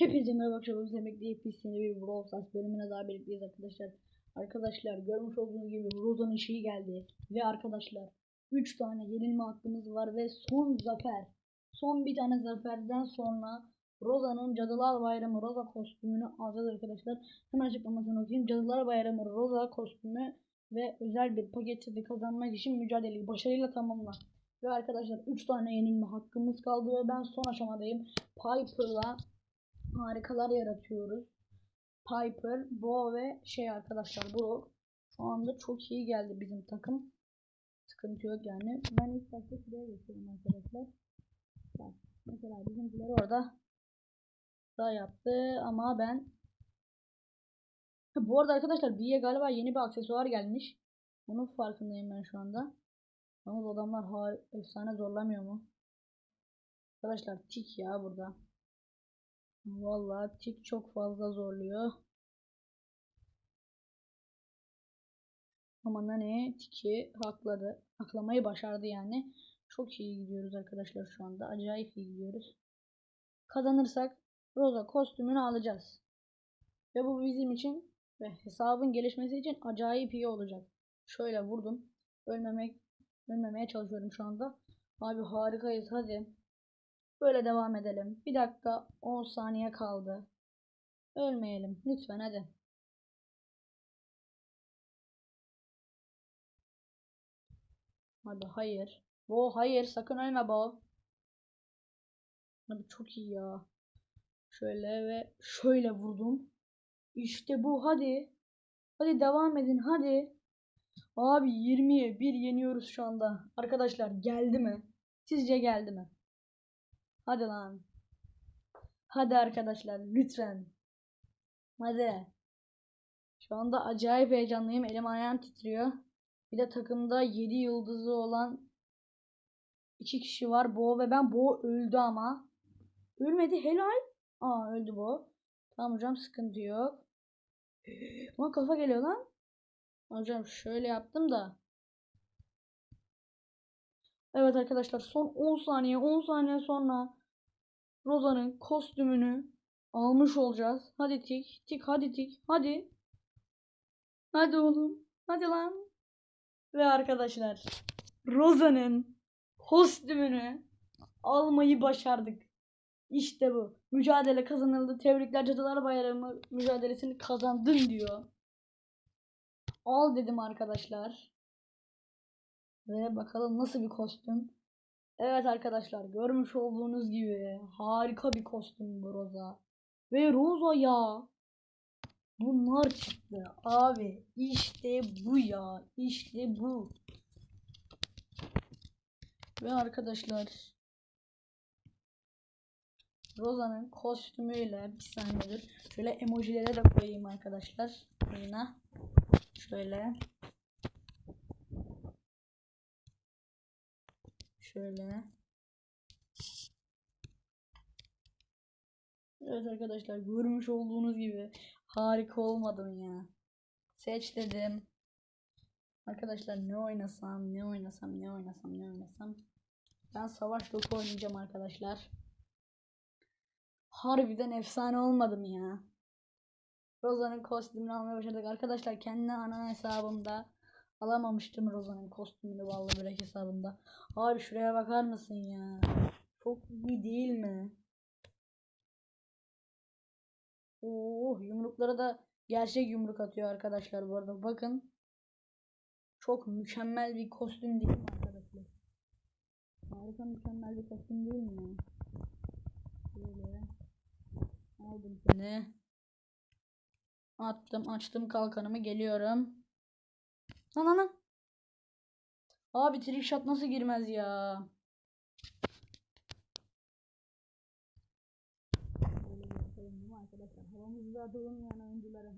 Hepinize merhaba akşam izlemek diye pisliğinde bir Brawl Stars bölümüne daha birlikteyiz arkadaşlar. Arkadaşlar görmüş olduğunuz gibi Roza'nın şeyi geldi. Ve arkadaşlar 3 tane yenilme hakkımız var ve son zafer. Son bir tane zaferden sonra Roza'nın Cadılar Bayramı Roza kostümünü alacağız arkadaşlar. Hemen açıklamasını okuyayım. Cadılar Bayramı Roza kostümü ve özel bir paket seti kazanmak için mücadeleyi başarıyla tamamla. Ve arkadaşlar 3 tane yenilme hakkımız kaldı ve ben son aşamadayım. Piper'la harikalar yaratıyoruz. Piper, Bo ve şey arkadaşlar Brock. Şu anda çok iyi geldi bizim takım. Sıkıntı yok yani. Ben ilk başta şuraya geçiyorum arkadaşlar. Bak, mesela bizimkiler orada da yaptı ama ben bu arada arkadaşlar B'ye galiba yeni bir aksesuar gelmiş. Onun farkındayım ben şu anda. Bu adamlar efsane zorlamıyor mu? Arkadaşlar tik ya burada. Vallahi tik çok fazla zorluyor. Ama Nani tiki hakladı. Haklamayı başardı yani. Çok iyi gidiyoruz arkadaşlar şu anda. Acayip iyi gidiyoruz. Kazanırsak Rosa kostümünü alacağız. Ve bu bizim için ve hesabın gelişmesi için acayip iyi olacak. Şöyle vurdum. Ölmemek ölmemeye çalışıyorum şu anda. Abi harikayız hadi. Böyle devam edelim. Bir dakika 10 saniye kaldı. Ölmeyelim. Lütfen hadi. Hadi hayır. Bo hayır sakın ölme Bo. Abi çok iyi ya. Şöyle ve şöyle vurdum. İşte bu hadi. Hadi devam edin hadi. Abi 20'ye 1 yeniyoruz şu anda. Arkadaşlar geldi mi? Sizce geldi mi? Hadi lan. Hadi arkadaşlar lütfen. Hadi. Şu anda acayip heyecanlıyım. Elim ayağım titriyor. Bir de takımda 7 yıldızı olan iki kişi var. Bo ve ben. Bo öldü ama. Ölmedi helal. Aa öldü Bo. Tamam hocam sıkıntı yok. Ama kafa geliyor lan. Hocam şöyle yaptım da. Evet arkadaşlar son 10 saniye 10 saniye sonra Rosa'nın kostümünü almış olacağız. Hadi tik tik hadi tik hadi. Hadi oğlum hadi lan. Ve arkadaşlar Rosa'nın kostümünü almayı başardık. İşte bu. Mücadele kazanıldı. Tebrikler Cadılar Bayramı mücadelesini kazandın diyor. Al dedim arkadaşlar. Ve bakalım nasıl bir kostüm. Evet arkadaşlar görmüş olduğunuz gibi harika bir kostüm bu Rosa. Ve Rosa ya. Bunlar çıktı abi. İşte bu ya. İşte bu. Ve arkadaşlar Rosa'nın kostümüyle bir saniyedir. Şöyle emojilere de koyayım arkadaşlar. Oyuna. Şöyle. Şöyle. Evet arkadaşlar görmüş olduğunuz gibi harika olmadım ya. Seç dedim. Arkadaşlar ne oynasam, ne oynasam, ne oynasam, ne oynasam. Ben savaş topu oynayacağım arkadaşlar. Harbiden efsane olmadım ya. Rosa'nın kostümünü almaya başladık. Arkadaşlar kendi ana hesabımda alamamıştım Rosa'nın kostümünü vallahi bırak hesabımda. Abi şuraya bakar mısın ya? Çok iyi değil mi? Oh yumruklara da gerçek yumruk atıyor arkadaşlar bu arada. Bakın. Çok mükemmel bir kostüm değil mi arkadaşlar? Harika mükemmel bir kostüm değil mi ya? Böyle. Aldım seni. Attım açtım kalkanımı geliyorum. Lan lan lan. Abi trick shot nasıl girmez ya? Arkadaşlar? Havamızı da atalım yani oyunculara.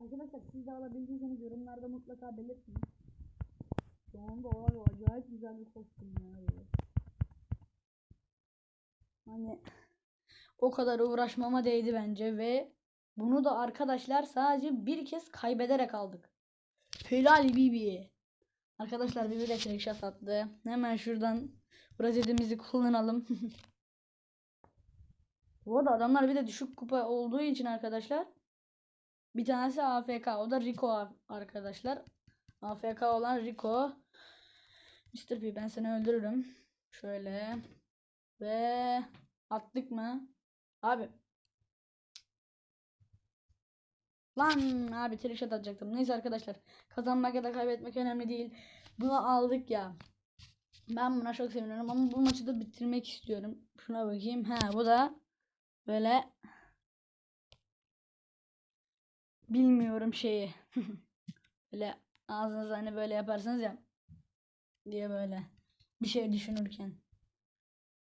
Arkadaşlar siz de alabildiyseniz yorumlarda mutlaka belirtin. Şu anda abi acayip güzel bir kostüm ya. Hani o kadar uğraşmama değdi bence ve bunu da arkadaşlar sadece bir kez kaybederek aldık. Helal Bibi. Arkadaşlar Bibi de trick shot attı. Hemen şuradan rozetimizi kullanalım. Bu arada adamlar bir de düşük kupa olduğu için arkadaşlar. Bir tanesi AFK. O da Rico arkadaşlar. AFK olan Rico. Mr. P ben seni öldürürüm. Şöyle. Ve attık mı? Abi. Lan abi trick atacaktım. Neyse arkadaşlar. Kazanmak ya da kaybetmek önemli değil. Bunu aldık ya. Ben buna çok seviniyorum ama bu maçı da bitirmek istiyorum. Şuna bakayım. Ha bu da böyle bilmiyorum şeyi. böyle ağzınızı hani böyle yaparsınız ya diye böyle bir şey düşünürken.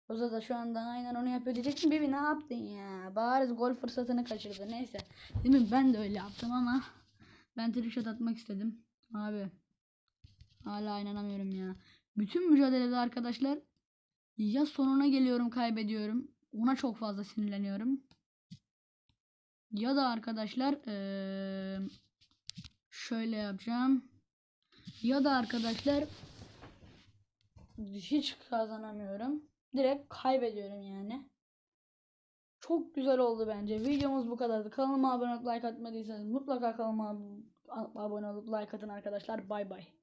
Oza da şu anda aynen onu yapıyor diyecektim. Bibi ne yaptın ya? Bariz gol fırsatını kaçırdı. Neyse. Değil mi? Ben de öyle yaptım ama ben trickshot atmak istedim. Abi. Hala inanamıyorum ya. Bütün mücadelede arkadaşlar ya sonuna geliyorum kaybediyorum. Ona çok fazla sinirleniyorum. Ya da arkadaşlar eee, şöyle yapacağım. Ya da arkadaşlar hiç kazanamıyorum. Direkt kaybediyorum yani. Çok güzel oldu bence. Videomuz bu kadardı. Kanalıma abone olup like atmadıysanız mutlaka kanalıma ab- abone olup like atın arkadaşlar. Bay bay.